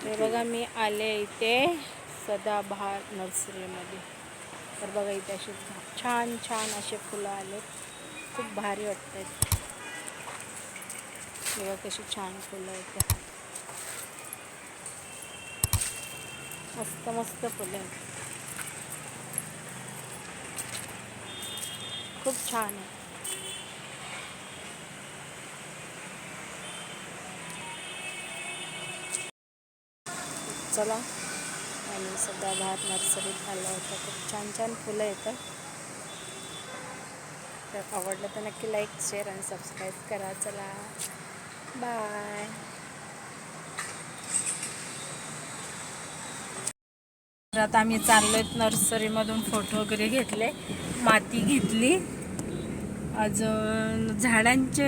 हे बघा मी आले इथे सदाबहार नर्सरीमध्ये. तर बघा इथे असे छान छान असे फुलं आले. खूप भारी वाटत आहेत बघा कशी छान फुलं आहेत. मस्त मस्त फुलं आहेत. खूप छान आहे चला. आणि सध्या भात नर्सरीत आलं होतं. खूप छान छान फुलं येतात तर आवडलं तर नक्की लाईक शेअर आणि सबस्क्राईब करा. चला. बाय तर आता आम्ही चाललोय नर्सरीमधून फोटो वगैरे घेतले. माती घेतली. अजून झाडांचे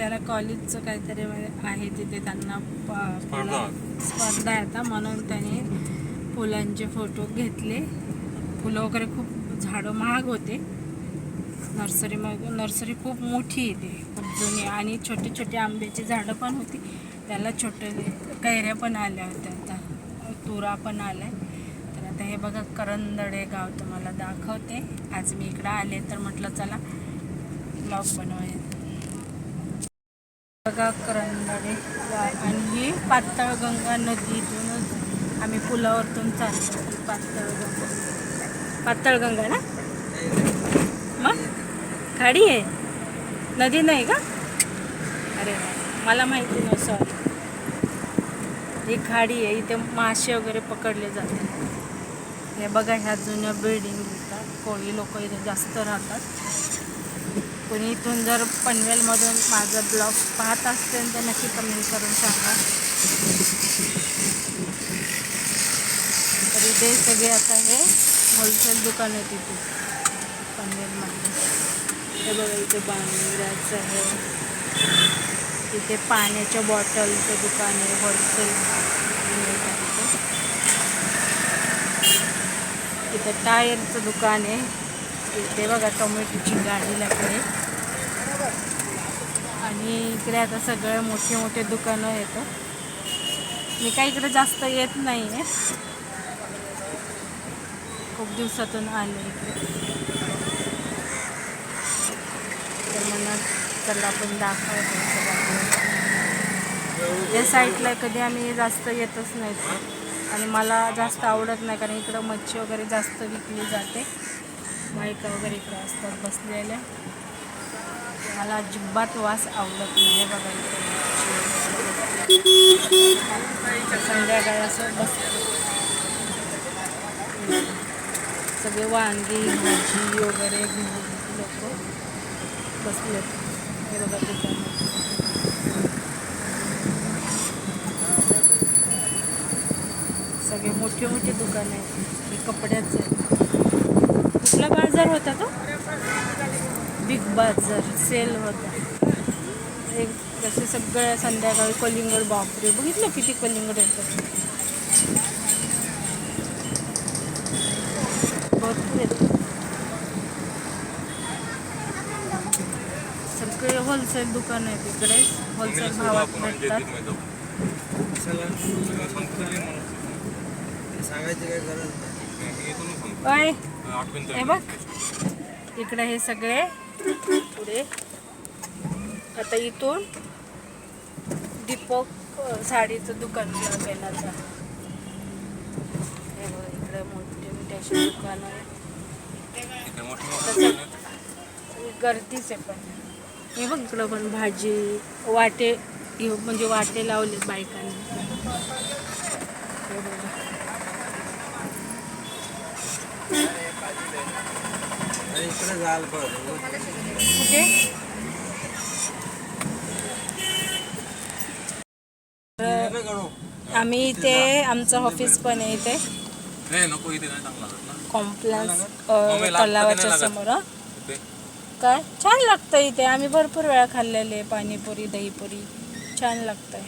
याला कॉलेजचं काहीतरी आहे तिथे त्यांना स्पर्धा. आहे आता म्हणून त्याने फुलांचे फोटो घेतले. फुलं वगैरे खूप झाडं महाग होते. नर्सरीमध्ये नर्सरी खूप मोठी आहे ती खूप जुनी. आणि छोटे छोटे आंब्याची झाडं पण होती. त्याला छोटे कैऱ्या पण आल्या होत्या आता. तुरा पण आल्या. तर आता हे बघा करंदडे गाव तुम्हाला दाखवते. आज मी इकडं आले तर म्हटलं चला ब्लॉग बनवूया बघा करंदाडे आणि ही पातळगंगा नदीतूनच आम्ही पुलावरतून चालतो पातळगंगा. पातळगंगा ना? मग? खाडी आहे? नदी नाही का? अरे मला माहिती नाही सॉरी ही खाडी आहे. इथे मासे वगैरे पकडले जाते हे बघा ह्या जुन्या बिल्डिंग येतात कोळी लोक इथे जास्त राहतात. कोणी इथून जर पनवेलमधून माझा ब्लॉग पाहत असतील तर नक्की कमेंट करून सांगा. तर इथे सगळे आता हे होलसेल दुकान आहे तिथे पनवेलमध्ये. हे बघा इथे बांगड्याचं आहे. तिथे पाण्याच्या बॉटलचं दुकान आहे होलसेल इथं टायरचं दुकान आहे. ते बघा टोमॅटोची गाडी लागली आणि इकडे आता सगळे मोठे मोठे दुकानं येतं. मी काही इकडे जास्त येत नाही आहे खूप दिवसातून आले इकडे. तर म्हणून चला आपण दाखवायचं या साईडला कधी आम्ही जास्त येतच नाही आणि मला जास्त आवडत नाही कारण इकडं मच्छी वगैरे जास्त विकली जाते. बायका वगैरे इकडे असतात बसलेल्या. मला अजिबात वास आवडत नाही बघा संध्याकाळ संध्याकाळी असं बस सगळे वांगी भाजी वगैरे घेऊन लोक बसले हे बघा दुकानात सगळे मोठे मोठे दुकान आहेत. हे कपड्याचं. आहे बाजार होता तो? बिग बाजार सेल होता. एक जसे सगळं संध्याकाळी कलिंगड बापरे बघितलं किती कलिंगड येतात भरपूर येतात सगळे होलसेल दुकान आहेत इकडे. होलसेल भावात भेटतात. सांगायची काय गरज नाही. हे बघ. इकडे हे सगळे. पुढे. आता इथून दीपक साडीचं दुकान हे बघ इकडे मोठे मोठे असे दुकान आहे. गर्दीच आहे पण. हे बघ इकडं पण भाजी वाटे म्हणजे वाटे लावले बायकांनी हे बघा. आणि इकडे जाल पण कुठे आम्ही इथे आमचं ऑफिस पण आहे इथे. नाही नको इथे नाही चांगला लागत ना. कॉम्प्लायन्स मम्मी, लागतं? की तलावाच्या? समोर काय? छान लागतं इथे. आम्ही भरपूर वेळा खाल्लेले पाणीपुरी दहीपुरी. छान लागतंय.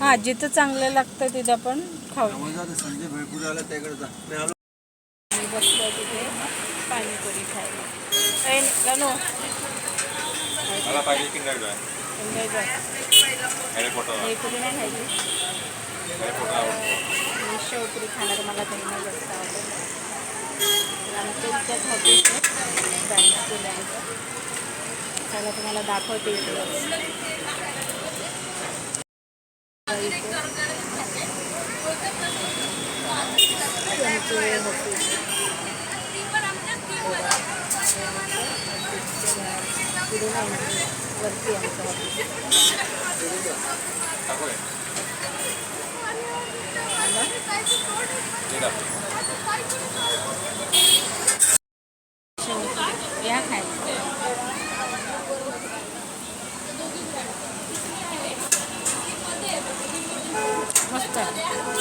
हां जिथं चांगलं लागतं तिथं आपण खाऊ. संजय मी बसलो तिथे पाणीपुरी खायला. गणू मला पाहिजे की नाही enjoy कर. हॅरी पॉटर पुरी नाही खायची. हॅरी पॉटर आवडतो. मी शेवपुरी खाणार मला त्यांना जास्त आवडतं. आमच्या हॉटेल बँक चला तुम्हाला दाखवते पुढे नाही वरती आमचं ऑफिस या खायचं मस्त